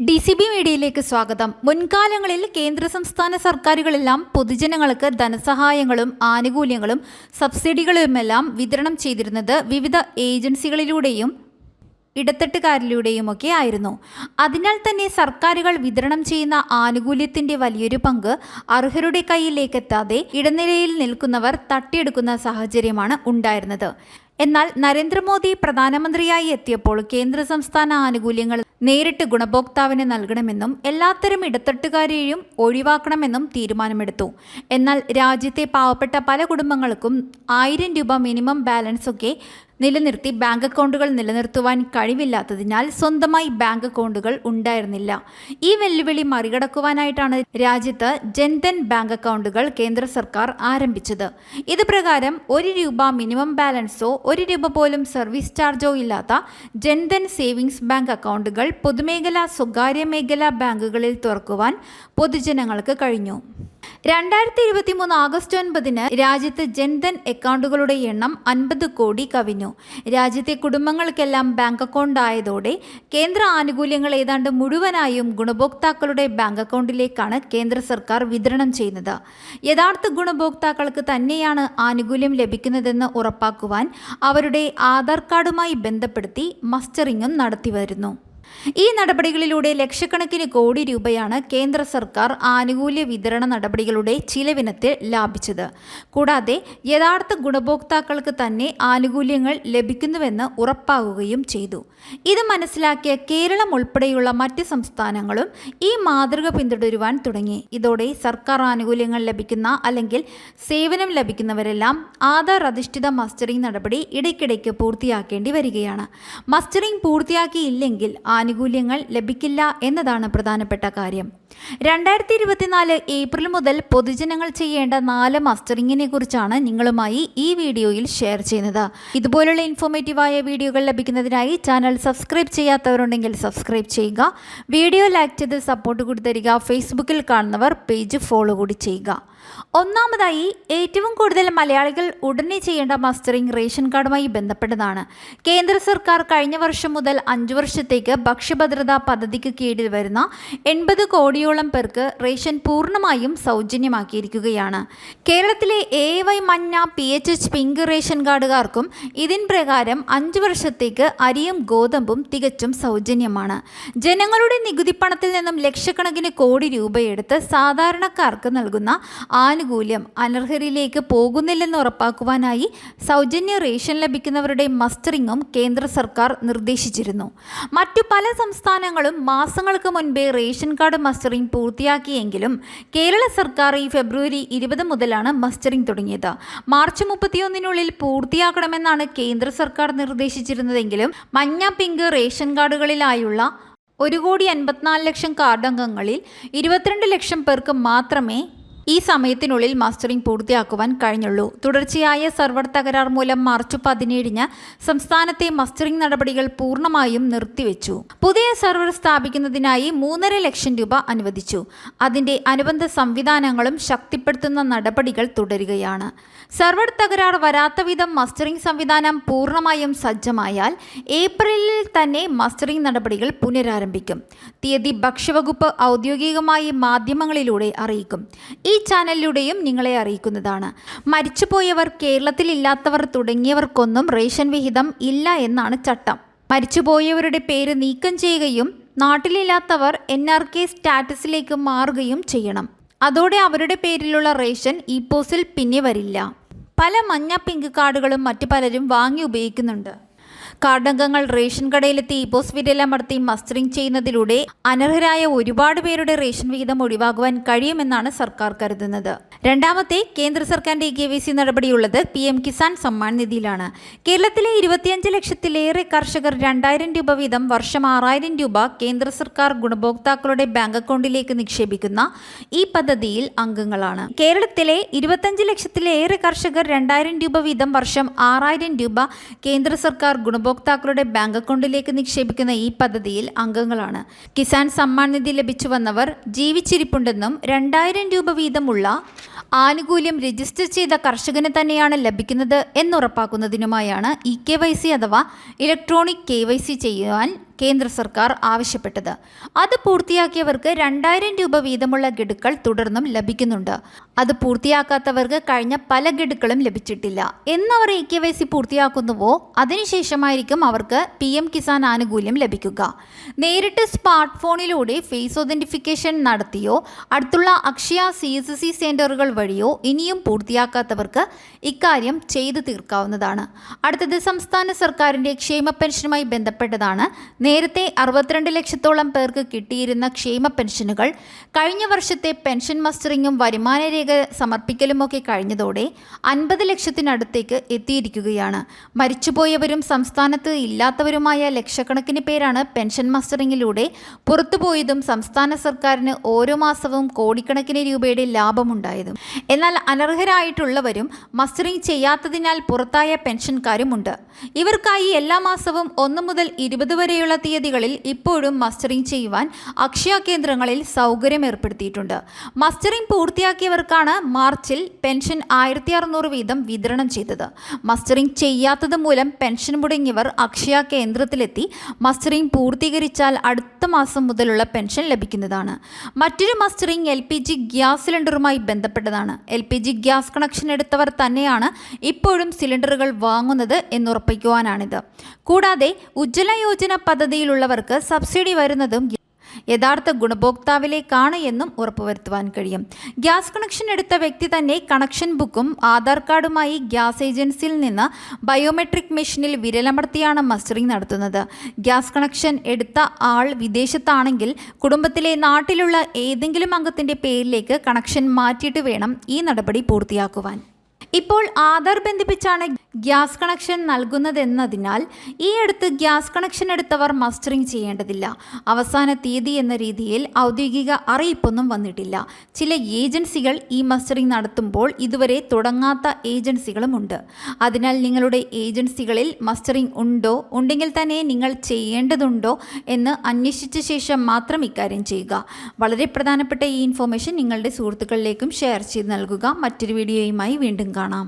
D C B മീഡിയയിലേക്ക് സ്വാഗതം. മുൻകാലങ്ങളിൽ കേന്ദ്ര സംസ്ഥാന സർക്കാരുകളെല്ലാം പൊതുജനങ്ങൾക്ക് ധനസഹായങ്ങളും ആനുകൂല്യങ്ങളും സബ്സിഡികളുമെല്ലാം വിതരണം ചെയ്തിരുന്നത് വിവിധ ഏജൻസികളിലൂടെയും ഇടത്തട്ടുകാരിലൂടെയുമൊക്കെ ആയിരുന്നു. അതിനാൽ തന്നെ സർക്കാരുകൾ വിതരണം ചെയ്യുന്ന ആനുകൂല്യത്തിന്റെ വലിയൊരു പങ്ക് അർഹരുടെ കയ്യിലേക്കെത്താതെ ഇടനിലയിൽ നിൽക്കുന്നവർ തട്ടിയെടുക്കുന്ന സാഹചര്യമാണ് ഉണ്ടായിരുന്നത്. എന്നാൽ നരേന്ദ്രമോദി പ്രധാനമന്ത്രിയായി എത്തിയപ്പോൾ കേന്ദ്ര സംസ്ഥാന ആനുകൂല്യങ്ങൾ നേരിട്ട് ഗുണഭോക്താവിന് നൽകണമെന്നും എല്ലാത്തരം ഇടത്തട്ടുകാരെയും ഒഴിവാക്കണമെന്നും തീരുമാനമെടുത്തു. എന്നാൽ രാജ്യത്തെ പാവപ്പെട്ട പല കുടുംബങ്ങൾക്കും ആയിരം രൂപ മിനിമം ബാലൻസ് ഒക്കെ നിലനിർത്തി ബാങ്ക് അക്കൗണ്ടുകൾ നിലനിർത്തുവാൻ കഴിവില്ലാത്തതിനാൽ സ്വന്തമായി ബാങ്ക് അക്കൗണ്ടുകൾ ഉണ്ടായിരുന്നില്ല. ഈ വെല്ലുവിളി മറികടക്കുവാനായിട്ടാണ് രാജ്യത്ത് ജൻധൻ ബാങ്ക് അക്കൗണ്ടുകൾ കേന്ദ്ര സർക്കാർ ആരംഭിച്ചത്. ഇത് പ്രകാരം ഒരു രൂപ മിനിമം ബാലൻസോ ഒരു രൂപ പോലും സർവീസ് ചാർജോ ഇല്ലാത്ത ജൻധൻ സേവിങ്സ് ബാങ്ക് അക്കൗണ്ടുകൾ പൊതുമേഖലാ സ്വകാര്യ മേഖലാ ബാങ്കുകളിൽ തുറക്കുവാൻ പൊതുജനങ്ങൾക്ക് കഴിഞ്ഞു. രണ്ടായിരത്തി ഇരുപത്തി മൂന്ന് ആഗസ്റ്റ് ഒൻപതിന് രാജ്യത്ത് ജൻധൻ അക്കൗണ്ടുകളുടെ എണ്ണം അൻപത് കോടി കവിഞ്ഞു. രാജ്യത്തെ കുടുംബങ്ങൾക്കെല്ലാം ബാങ്ക് അക്കൗണ്ട് ആയതോടെ കേന്ദ്ര ആനുകൂല്യങ്ങൾ ഏതാണ്ട് മുഴുവനായും ഗുണഭോക്താക്കളുടെ ബാങ്ക് അക്കൗണ്ടിലേക്കാണ് കേന്ദ്ര സർക്കാർ വിതരണം ചെയ്യുന്നത്. യഥാർത്ഥ ഗുണഭോക്താക്കൾക്ക് തന്നെയാണ് ആനുകൂല്യം ലഭിക്കുന്നതെന്ന് ഉറപ്പാക്കുവാൻ അവരുടെ ആധാർ കാർഡുമായി ബന്ധപ്പെടുത്തി മസ്റ്ററിങ്ങും നടത്തിവരുന്നു. ഈ നടപടികളിലൂടെ ലക്ഷക്കണക്കിന് കോടി രൂപയാണ് കേന്ദ്ര സർക്കാർ ആനുകൂല്യ വിതരണ നടപടികളുടെ ചിലവിനത്തിൽ ലാഭിച്ചത്. കൂടാതെ യഥാർത്ഥ ഗുണഭോക്താക്കൾക്ക് തന്നെ ആനുകൂല്യങ്ങൾ ലഭിക്കുന്നുവെന്ന് ഉറപ്പാകുകയും ചെയ്തു. ഇത് മനസ്സിലാക്കിയ കേരളം ഉൾപ്പെടെയുള്ള മറ്റ് സംസ്ഥാനങ്ങളും ഈ മാതൃക പിന്തുടരുവാൻ തുടങ്ങി. ഇതോടെ സർക്കാർ ആനുകൂല്യങ്ങൾ ലഭിക്കുന്ന അല്ലെങ്കിൽ സേവനം ലഭിക്കുന്നവരെല്ലാം ആധാർ അധിഷ്ഠിത മസ്റ്ററിംഗ് നടപടി ഇടയ്ക്കിടയ്ക്ക് പൂർത്തിയാക്കേണ്ടി വരികയാണ്. മസ്റ്ററിംഗ് പൂർത്തിയാക്കിയില്ലെങ്കിൽ ആനുകൂല്യങ്ങൾ ലഭിക്കില്ല എന്നതാണ് പ്രധാനപ്പെട്ട കാര്യം. രണ്ടായിരത്തി ഇരുപത്തിനാല് ഏപ്രിൽ മുതൽ പൊതുജനങ്ങൾ ചെയ്യേണ്ട നാല് മസ്റ്ററിങ്ങിനെ കുറിച്ചാണ് നിങ്ങളുമായി ഈ വീഡിയോയിൽ ഷെയർ ചെയ്യുന്നത്. ഇതുപോലുള്ള ഇൻഫോർമേറ്റീവായ വീഡിയോകൾ ലഭിക്കുന്നതിനായി ചാനൽ സബ്സ്ക്രൈബ് ചെയ്യാത്തവരുണ്ടെങ്കിൽ സബ്സ്ക്രൈബ് ചെയ്യുക. വീഡിയോ ലൈക്ക് ചെയ്ത് സപ്പോർട്ട് കൂടി തരിക. ഫേസ്ബുക്കിൽ കാണുന്നവർ പേജ് ഫോളോ കൂടി ചെയ്യുക. ഒന്നാമതായി ഏറ്റവും കൂടുതൽ മലയാളികൾ ഉടനെ ചെയ്യേണ്ട മസ്റ്ററിംഗ് റേഷൻ കാർഡുമായി ബന്ധപ്പെട്ടതാണ്. കേന്ദ്ര സർക്കാർ കഴിഞ്ഞ വർഷം മുതൽ അഞ്ചു വർഷത്തേക്ക് ഭക്ഷ്യഭദ്രതാ പദ്ധതിക്ക് കീഴിൽ വരുന്ന എൺപത് കോടിയോളം പേർക്ക് റേഷൻ പൂർണമായും സൗജന്യമാക്കിയിരിക്കുകയാണ്. കേരളത്തിലെ എ വൈ മഞ്ഞ P H H pink ration കാർഡുകാർക്കും ഇതിൻ പ്രകാരം അഞ്ചു വർഷത്തേക്ക് അരിയും ഗോതമ്പും തികച്ചും സൗജന്യമാണ്. ജനങ്ങളുടെ നികുതി പണത്തിൽ നിന്നും ലക്ഷക്കണക്കിന് കോടി രൂപയെടുത്ത് സാധാരണക്കാർക്ക് നൽകുന്ന ആനുകൂല്യം അനർഹരിലേക്ക് പോകുന്നില്ലെന്ന് ഉറപ്പാക്കുവാനായി സൗജന്യ റേഷൻ ലഭിക്കുന്നവരുടെ മസ്റ്ററിങ്ങും കേന്ദ്ര സർക്കാർ നിർദ്ദേശിച്ചിരുന്നു. മറ്റു പല സംസ്ഥാനങ്ങളും മാസങ്ങൾക്ക് മുൻപേ റേഷൻ കാർഡ് മസ്റ്ററിംഗ് പൂർത്തിയാക്കിയെങ്കിലും കേരള സർക്കാർ ഈ ഫെബ്രുവരി ഇരുപത് മുതലാണ് മസ്റ്ററിംഗ് തുടങ്ങിയത്. മാർച്ച് മുപ്പത്തിയൊന്നിനുള്ളിൽ പൂർത്തിയാക്കണമെന്നാണ് കേന്ദ്ര സർക്കാർ നിർദ്ദേശിച്ചിരുന്നതെങ്കിലും മഞ്ഞ പിങ്ക് റേഷൻ കാർഡുകളിലായുള്ള ഒരു കോടി അൻപത്തിനാല് ലക്ഷം കാർഡംഗങ്ങളിൽ ഇരുപത്തിരണ്ട് ലക്ഷം പേർക്ക് മാത്രമേ ഈ സമയത്തിനുള്ളിൽ മസ്റ്ററിംഗ് പൂർത്തിയാക്കുവാൻ കഴിഞ്ഞുള്ളൂ. തുടർച്ചയായ സെർവർ തകരാർ മൂലം മാർച്ച് പതിനേഴിന് സംസ്ഥാനത്തെ മസ്റ്ററിംഗ് നടപടികൾ പൂർണമായും നിർത്തിവെച്ചു. പുതിയ സെർവർ സ്ഥാപിക്കുന്നതിനായി മൂന്നര ലക്ഷം രൂപ അനുവദിച്ചു. അതിന്റെ അനുബന്ധ സംവിധാനങ്ങളും ശക്തിപ്പെടുത്തുന്ന നടപടികൾ തുടരുകയാണ്. സെർവർ തകരാർ വരാത്ത വിധം മസ്റ്ററിംഗ് സംവിധാനം പൂർണമായും സജ്ജമായാൽ ഏപ്രിലിൽ തന്നെ മസ്റ്ററിംഗ് നടപടികൾ പുനരാരംഭിക്കും. തീയതി ഭക്ഷ്യവകുപ്പ് ഔദ്യോഗികമായി മാധ്യമങ്ങളിലൂടെ അറിയിക്കും. ഈ ചാനലിലൂടെയും നിങ്ങളെ അറിയിക്കുന്നതാണ്. മരിച്ചുപോയവർ കേരളത്തിലില്ലാത്തവർ തുടങ്ങിയവർക്കൊന്നും റേഷൻ വിഹിതം ഇല്ല എന്നാണ് ചട്ടം. മരിച്ചുപോയവരുടെ പേര് നീക്കം ചെയ്യുകയും നാട്ടിലില്ലാത്തവർ എൻ ആർ കെ സ്റ്റാറ്റസിലേക്ക് മാറുകയും ചെയ്യണം. അതോടെ അവരുടെ പേരിലുള്ള റേഷൻ ഈ പോസിൽ പിന്നെ വരില്ല. പല മഞ്ഞ പിങ്ക് കാർഡുകളും മറ്റു പലരും വാങ്ങി ഉപയോഗിക്കുന്നുണ്ട്. കാർഡംഗങ്ങൾ റേഷൻ കടയിലെത്തി ഇപ്പോസ് വിരലമർത്തി മസ്റ്ററിംഗ് ചെയ്യുന്നതിലൂടെ അനർഹരായ ഒരുപാട് പേരുടെ റേഷൻ വിഹിതം ഒഴിവാകുവാൻ കഴിയുമെന്നാണ് സർക്കാർ കരുതുന്നത്. രണ്ടാമത്തെ കേന്ദ്ര സർക്കാരിന്റെ കെ വി സി നടപടിയുള്ളത് പി എം കിസാൻ സമ്മാൻ നിധിയിലാണ്. കേരളത്തിലെ ഇരുപത്തിയഞ്ച് ലക്ഷത്തിലേറെ കർഷകർ രണ്ടായിരം രൂപ വീതം വർഷം ആറായിരം രൂപ കേന്ദ്ര സർക്കാർ ഗുണഭോക്താക്കളുടെ ബാങ്ക് അക്കൗണ്ടിലേക്ക് നിക്ഷേപിക്കുന്ന ഈ പദ്ധതിയിൽ അംഗങ്ങളാണ്. കേരളത്തിലെ ഇരുപത്തഞ്ച് ലക്ഷത്തിലേറെ കർഷകർ രണ്ടായിരം രൂപ വീതം വർഷം ആറായിരം രൂപ കേന്ദ്ര സർക്കാർ ഗുണഭോക്താക്കളുടെ ബാങ്ക് അക്കൗണ്ടിലേക്ക് നിക്ഷേപിക്കുന്ന ഈ പദ്ധതിയിൽ അംഗങ്ങളാണ്. കിസാൻ സമ്മാൻ നിധി ലഭിച്ചു വന്നവർ ജീവിച്ചിരിപ്പുണ്ടെന്നും രണ്ടായിരം രൂപ വീതമുള്ള ആനുകൂല്യം രജിസ്റ്റർ ചെയ്ത കർഷകന് തന്നെയാണ് ലഭിക്കുന്നത് എന്നുറപ്പാക്കുന്നതിനുമായാണ് ഇ കെ വൈ സി അഥവാ ഇലക്ട്രോണിക് കെ വൈ സി ചെയ്യുവാൻ കേന്ദ്ര സർക്കാർ ആവശ്യപ്പെട്ടത്. അത് പൂർത്തിയാക്കിയവർക്ക് രണ്ടായിരം രൂപ വീതമുള്ള ഗഡുക്കൾ തുടർന്നും ലഭിക്കുന്നുണ്ട്. അത് പൂർത്തിയാക്കാത്തവർക്ക് കഴിഞ്ഞ പല ഗഡുക്കളും ലഭിച്ചിട്ടില്ല. എന്നവർ എ കെ വൈ സി പൂർത്തിയാക്കുന്നുവോ? അതിനുശേഷമായിരിക്കും അവർക്ക് പി എം കിസാൻ ആനുകൂല്യം ലഭിക്കുക. നേരിട്ട് സ്മാർട്ട് ഫോണിലൂടെ ഫേസ് ഒതന്റിഫിക്കേഷൻ നടത്തിയോ അടുത്തുള്ള അക്ഷയ സി എസ് സി സെന്ററുകൾ വഴിയോ ഇനിയും പൂർത്തിയാക്കാത്തവർക്ക് ഇക്കാര്യം ചെയ്തു തീർക്കാവുന്നതാണ്. അടുത്തത് സംസ്ഥാന സർക്കാരിന്റെ ക്ഷേമ പെൻഷനുമായി ബന്ധപ്പെട്ടതാണ്. നേരത്തെ അറുപത്തിരണ്ട് ലക്ഷത്തോളം പേർക്ക് കിട്ടിയിരുന്ന ക്ഷേമ പെൻഷനുകൾ കഴിഞ്ഞ വർഷത്തെ പെൻഷൻ മസ്റ്ററിങ്ങും വരുമാനരേഖ സമർപ്പിക്കലുമൊക്കെ കഴിഞ്ഞതോടെ അൻപത് ലക്ഷത്തിനടുത്തേക്ക് എത്തിയിരിക്കുകയാണ്. മരിച്ചുപോയവരും സംസ്ഥാനത്ത് ഇല്ലാത്തവരുമായ ലക്ഷക്കണക്കിന് പേരാണ് പെൻഷൻ മസ്റ്ററിങ്ങിലൂടെ പുറത്തുപോയതും സംസ്ഥാന സർക്കാരിന് ഓരോ മാസവും കോടിക്കണക്കിന് രൂപയുടെ ലാഭമുണ്ടായതും. എന്നാൽ അനർഹരായിട്ടുള്ളവരും മസ്റ്ററിംഗ് ചെയ്യാത്തതിനാൽ പുറത്തായ പെൻഷൻകാരുമുണ്ട്. ഇവർക്കായി എല്ലാ മാസവും ഒന്ന് മുതൽ ഇരുപത് വരെയുള്ള തീയതികളിൽ ഇപ്പോഴും മസ്റ്ററിംഗ് ചെയ്യുവാൻ അക്ഷയ കേന്ദ്രങ്ങളിൽ സൗകര്യം ഏർപ്പെടുത്തിയിട്ടുണ്ട്. മസ്റ്ററിംഗ് പൂർത്തിയാക്കിയവർക്കാണ് മാർച്ചിൽ പെൻഷൻ ആയിരത്തി അറുന്നൂറ് വീതം വിതരണം ചെയ്തത്. മസ്റ്ററിംഗ് ചെയ്യാത്തത് മൂലം പെൻഷൻ മുടങ്ങിയവർ അക്ഷയ കേന്ദ്രത്തിലെത്തി മസ്റ്ററിംഗ് പൂർത്തീകരിച്ചാൽ അടുത്ത മാസം മുതലുള്ള പെൻഷൻ ലഭിക്കുന്നതാണ്. മറ്റൊരു mustering L P G gas സിലിണ്ടറുമായി ബന്ധപ്പെട്ടതാണ്. L P G gas connection എടുത്തവർ തന്നെയാണ് ഇപ്പോഴും സിലിണ്ടറുകൾ വാങ്ങുന്നത് എന്നുറപ്പിക്കുവാനാണിത്. കൂടാതെ ഉജ്ജ്വല യോജന പദ്ധതിയിലുള്ളവർക്ക് സബ്സിഡി വരുന്നതും യഥാർത്ഥ ഗുണഭോക്താവിലേക്കാണ് എന്നും ഉറപ്പുവരുത്തുവാൻ കഴിയും. ഗ്യാസ് കണക്ഷൻ എടുത്ത വ്യക്തി തന്നെ കണക്ഷൻ ബുക്കും ആധാർ കാർഡുമായി ഗ്യാസ് ഏജൻസിയിൽ നിന്ന് ബയോമെട്രിക് മെഷീനിൽ വിരലമർത്തിയാണ് മസ്റ്ററിംഗ് നടത്തുന്നത്. ഗ്യാസ് കണക്ഷൻ എടുത്ത ആൾ വിദേശത്താണെങ്കിൽ കുടുംബത്തിലെ നാട്ടിലുള്ള ഏതെങ്കിലും അംഗത്തിന്റെ പേരിലേക്ക് കണക്ഷൻ മാറ്റിയിട്ട് വേണം ഈ നടപടി പൂർത്തിയാക്കുവാൻ. ഇപ്പോൾ ആധാർ ബന്ധിപ്പിച്ചാണ് ഗ്യാസ് കണക്ഷൻ നൽകുന്നതെന്നതിനാൽ ഈ അടുത്ത് ഗ്യാസ് കണക്ഷൻ എടുത്തവർ മസ്റ്ററിംഗ് ചെയ്യേണ്ടതില്ല. അവസാന തീയതി എന്ന രീതിയിൽ ഔദ്യോഗിക അറിയിപ്പൊന്നും വന്നിട്ടില്ല. ചില ഏജൻസികൾ ഈ മസ്റ്ററിംഗ് നടത്തുമ്പോൾ ഇതുവരെ തുടങ്ങാത്ത ഏജൻസികളുമുണ്ട്. അതിനാൽ നിങ്ങളുടെ ഏജൻസികളിൽ മസ്റ്ററിംഗ് ഉണ്ടോ? ഉണ്ടെങ്കിൽ തന്നെ നിങ്ങൾ ചെയ്യേണ്ടതുണ്ടോ എന്ന് അന്വേഷിച്ച ശേഷം മാത്രം ഇക്കാര്യം ചെയ്യുക. വളരെ പ്രധാനപ്പെട്ട ഈ ഇൻഫോർമേഷൻ നിങ്ങളുടെ സുഹൃത്തുക്കളിലേക്കും ഷെയർ ചെയ്ത് നൽകുക. മറ്റൊരു വീഡിയോയുമായി വീണ്ടും കാണാം